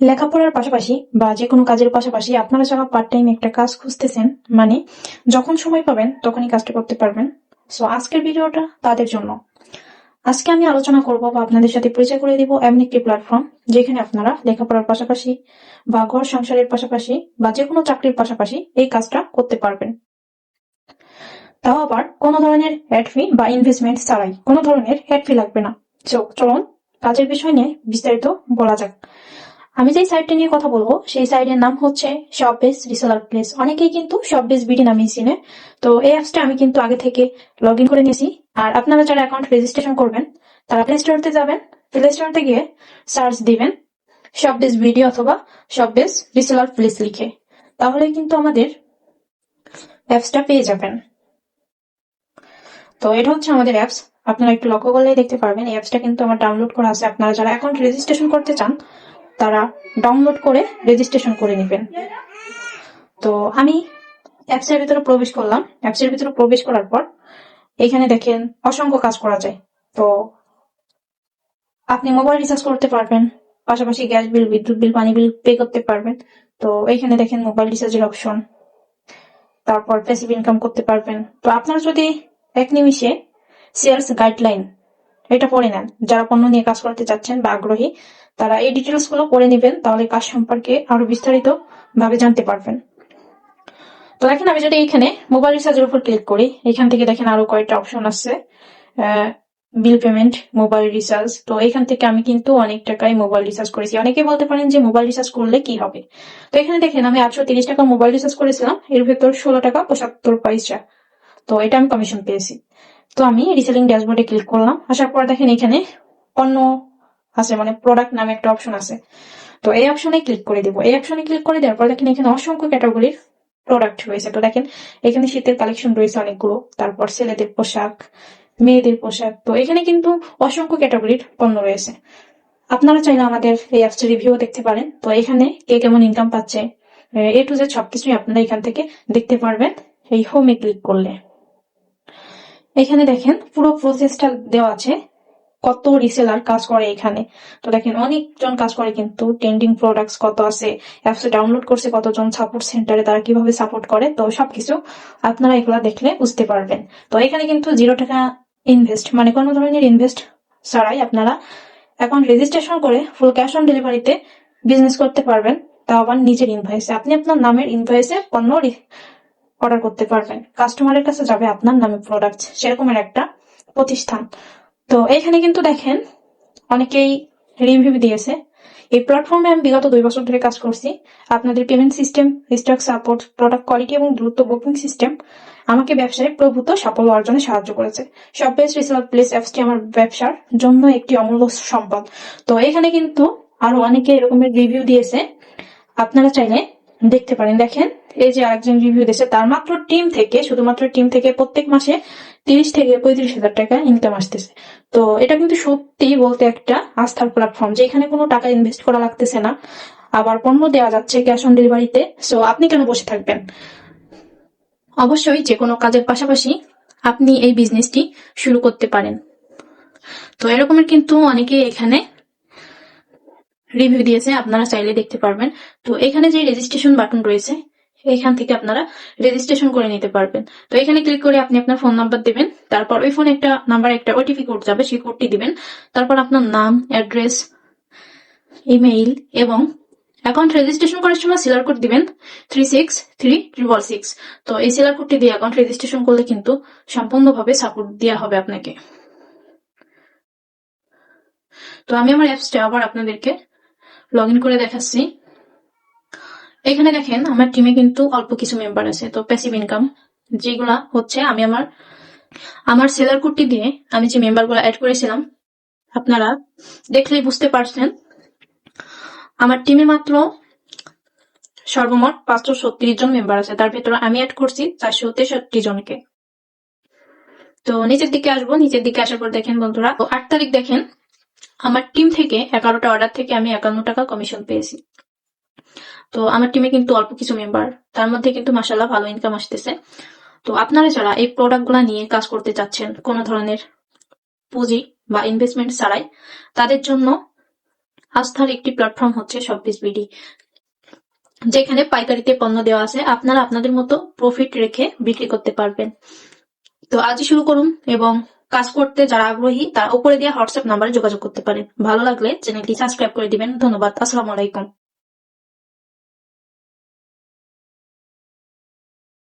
লেখাপড়ার পাশাপাশি বা যে কোনো কাজের পাশাপাশি আপনারা যারা পার্ট টাইম একটা কাজ খুঁজতেছেন মানে যখন সময় পাবেন তখনই কাজটা করতে পারবেন। সো আজকের ভিডিওটা তাদের জন্য। আজকে আমি আলোচনা করব বা আপনাদের সাথে পরিচয় করে দিব এমন একটি প্ল্যাটফর্ম যেখানে আপনারা লেখাপড়ার পাশাপাশি বা ঘর সংসারের পাশাপাশি বা যে কোনো চাকরির পাশাপাশি এই কাজটা করতে পারবেন। তাও আবার কোনো ধরনের অ্যাড ফি বা ইনভেস্টমেন্ট ছাড়াই কোনো ধরনের অ্যাড ফি লাগবে না। তো চলুন কাজের বিষয় নিয়ে বিস্তারিত বলা যাক। আমি যেই সাইটটা নিয়ে কথা বলব, সেই সাইটের নাম হচ্ছে শপ বেস রিসেলার প্লেস অনেকেই কিন্তু শপ বেস বিডি নামে চিনে। তো এই অ্যাপসটা আমি কিন্তু আগে থেকে লগ ইন করে নিয়েছি। আর আপনারা যারা অ্যাকাউন্ট রেজিস্ট্রেশন করবেন, তারা প্লে স্টোরতে যাবেন। প্লে স্টোরতে গিয়ে সার্চ দিবেন শপ বেস বিডি অথবা শপ বেস রিসেলার প্লেস লিখে। তাহলে কিন্তু আমাদের অ্যাপসটা পেয়ে যাবেন। তো এটা হচ্ছে আমাদের অ্যাপস আপনারা একটু লক্ষ্য করলেই দেখতে পারবেন, এই অ্যাপসটা কিন্তু আমার ডাউনলোড করা আছে। আপনারা যারা অ্যাকাউন্ট রেজিস্ট্রেশন করতে চান তারা ডাউনলোড করে রেজিস্ট্রেশন করে নেবেন। তো আমি অ্যাপসের ভিতরে প্রবেশ করলাম। অ্যাপসের ভিতরে প্রবেশ করার পর এখানে দেখেন অসংখ্য কাজ করা যায়। তো আপনি মোবাইল রিচার্জ করতে পারবেন, পাশাপাশি গ্যাস বিল বিদ্যুৎ বিল পানি বিল পে করতে পারবেন। তো এইখানে দেখেন মোবাইল রিচার্জের অপশন তারপর প্যাসিভ ইনকাম করতে পারবেন। তো আপনারা যদি এক নিমিষে সেলস গাইডলাইন এটা পড়ে নেন, যারা পণ্য নিয়ে কাজ করতে চাচ্ছেন বা আগ্রহী তারা এই ডিটেলসগুলো পড়ে নেবেন, তাহলে কাজ সম্পর্কে আরও বিস্তারিত ভাবে জানতে পারবেন। তো দেখেন, আমি যদি এখানে মোবাইল রিচার্জের উপর ক্লিক করি, এখান থেকে দেখেন আরও কয়েকটা অপশন আছে বিল পেমেন্ট মোবাইল রিচার্জ তো এখান থেকে আমি কিন্তু অনেক টাকায় মোবাইল রিচার্জ করেছি। অনেকে বলতে পারেন যে মোবাইল রিচার্জ করলে কি হবে? তো এখানে দেখেন, আমি আটশো তিরিশ টাকা মোবাইল রিচার্জ করেছিলাম। এর ভেতর ষোলো টাকা পঁচাত্তর পয়সা। তো এটা আমি কমিশন পেয়েছি। তো আমি রিসেলিং ড্যাশবোর্ডে ক্লিক করলাম। আসার পর দেখেন এখানে পণ্য আছে মানে প্রোডাক্ট নামে একটা অপশন আছে। তো এই অপশনে ক্লিক করে দিব। এই অপশনে ক্লিক করে দেওয়ার পর দেখেন এখানে অসংখ্য ক্যাটাগরির প্রোডাক্ট রয়েছে। তো দেখেন, এখানে শীতের কালেকশন রয়েছে অনেকগুলো। তারপর ছেলেদের পোশাক, মেয়েদের পোশাক। তো এখানে কিন্তু অসংখ্য ক্যাটাগরির পণ্য রয়েছে। আপনারা চাইলে আমাদের এই অ্যাপসটা রিভিউ দেখতে পারেন। তো এখানে কে কেমন ইনকাম পাচ্ছে, এ টু জেড সবকিছুই আপনারা এখান থেকে দেখতে পারবেন। এই হোমে ক্লিক করলে। এখানে দেখেন পুরো প্রসেসটা দেওয়া আছে। কত রিসেলার কাজ করে এখানে। তো দেখেন, অনেকজন কাজ করে কিন্তু ট্রেন্ডিং প্রোডাক্টস কত আছে অ্যাপসে ডাউনলোড করছে কতজন সাপোর্ট সেন্টারে তারা কীভাবে সাপোর্ট করে, তো সবকিছু আপনারা এগুলা দেখলে বুঝতে পারবেন। তো এখানে কিন্তু জিরো টাকা ইনভেস্ট মানে কোনো ধরনের ইনভেস্ট ছাড়াই আপনারা অ্যাকাউন্ট রেজিস্ট্রেশন করে ফুল ক্যাশ অন ডেলিভারিতে বিজনেস করতে পারবেন, তা আবার নিজের ইনভয়েসে আপনি আপনার নামের ইনভয়েসে পণ্য অর্ডার করতে পারবেন। কাস্টমারের কাছে যাবে আপনার নামে প্রোডাক্ট সেরকমের একটা প্রতিষ্ঠান। তো এখানে কিন্তু দেখেন, অনেকেই রিভিউ দিয়েছে। এই প্ল্যাটফর্মে আমি বিগত দুই বছর ধরে কাজ করছি। আপনাদের payment system stock support product quality এবং দ্রুত বুকিং সিস্টেম আমাকে ব্যবসায় প্রভূত সাফল্য অর্জনে সাহায্য করেছে। সব বেস্ট রিসেলার প্লেস অ্যাপসটি আমার ব্যবসার জন্য একটি অমূল্য সম্পদ। তো এখানে কিন্তু আরও অনেকে এরকমের রিভিউ দিয়েছে। আপনারা চাইলে দেখতে পারেন। দেখেন এই যে আরেকজন রিভিউ দিয়েছে, তার মাত্র টিম থেকে, শুধুমাত্র টিম থেকে প্রত্যেক মাসে তিরিশ থেকে পঁয়ত্রিশ হাজার টাকা ইনকাম আসতেছে। তো এটা কিন্তু সত্যি বলতে একটা আস্থার প্ল্যাটফর্ম যেখানে কোনো টাকা ইনভেস্ট করা লাগতেছে না। আবার পণ্য দেওয়া যাচ্ছে ক্যাশ অন ডেলিভারিতে সো আপনি কেন বসে থাকবেন? অবশ্যই যে কোনো কাজের পাশাপাশি আপনি এই বিজনেসটি শুরু করতে পারেন। তো এরকমের কিন্তু অনেকে এখানে রিভিউ দিয়েছে, আপনারা চাইলে দেখতে পারবেন। তো এখানে যে রেজিস্ট্রেশন বাটন রয়েছে এখান থেকে আপনারা রেজিস্ট্রেশন করে নিতে পারবেন। তো এখানে ক্লিক করে আপনি আপনার ফোন নাম্বার দিবেন, তারপর ওই ফোনে একটা নাম্বার একটা ওটিপি কোড যাবে, সেই কোডটি দিবেন। তারপর আপনার নাম অ্যাড্রেস ইমেইল এবং অ্যাকাউন্ট রেজিস্ট্রেশন করার সময় সেলার কোড দিবেন three six three triple six তো এই সেলার কোডটি দিয়ে অ্যাকাউন্ট রেজিস্ট্রেশন করলে কিন্তু সম্পূর্ণভাবে সাপোর্ট দেওয়া হবে আপনাকে। তো আমি আমার অ্যাপসটা আবার আপনাদেরকে লগ ইন করে দেখাচ্ছি। এখানে দেখেন, আমার টিমে কিন্তু অল্প কিছু মেম্বার আছে, তো প্যাসিভ ইনকাম যেগুলা হচ্ছে আমি আমার আমার সেলার কোডটি দিয়ে আমি যে মেম্বারগুলো অ্যাড করেছিলাম, আপনারা দেখলেই বুঝতে পারছেন, আমার টিমে মাত্র সর্বমোট পাঁচশো ছত্রিশ জন মেম্বার আছে, তার ভেতরে আমি অ্যাড করছি চারশো তেষট্টি জনকে। তো নিচের দিকে আসব, নিচের দিকে আসার পর দেখেন বন্ধুরা আট তারিখ দেখেন, আমার টিম থেকে এগারোটা অর্ডার থেকে আমি একান্ন টাকা কমিশন পেয়েছি। তো আমার টিমে কিন্তু অল্প কিছু মেম্বার তার মধ্যে কিন্তু মাসাল্লাহ ভালো ইনকাম আসতেছে। তো আপনারা যারা এই প্রোডাক্টগুলা নিয়ে কাজ করতে চাচ্ছেন, কোনো ধরনের পুঁজি বা ইনভেস্টমেন্ট ছাড়াই, তাদের জন্য আস্থার একটি প্ল্যাটফর্ম হচ্ছে শপবিজ বিডি যেখানে পাইকারিতে পণ্য দেওয়া আছে। আপনারা আপনাদের মতো প্রফিট রেখে বিক্রি করতে পারবেন। তো আজই শুরু করুন এবং কাজ করতে যারা আগ্রহী, তারা উপরে দিয়ে হোয়াটসঅ্যাপ নাম্বারে যোগাযোগ করতে পারেন। ভালো লাগলে চ্যানেলটি সাবস্ক্রাইব করে দিবেন। ধন্যবাদ। আসসালামু আলাইকুম।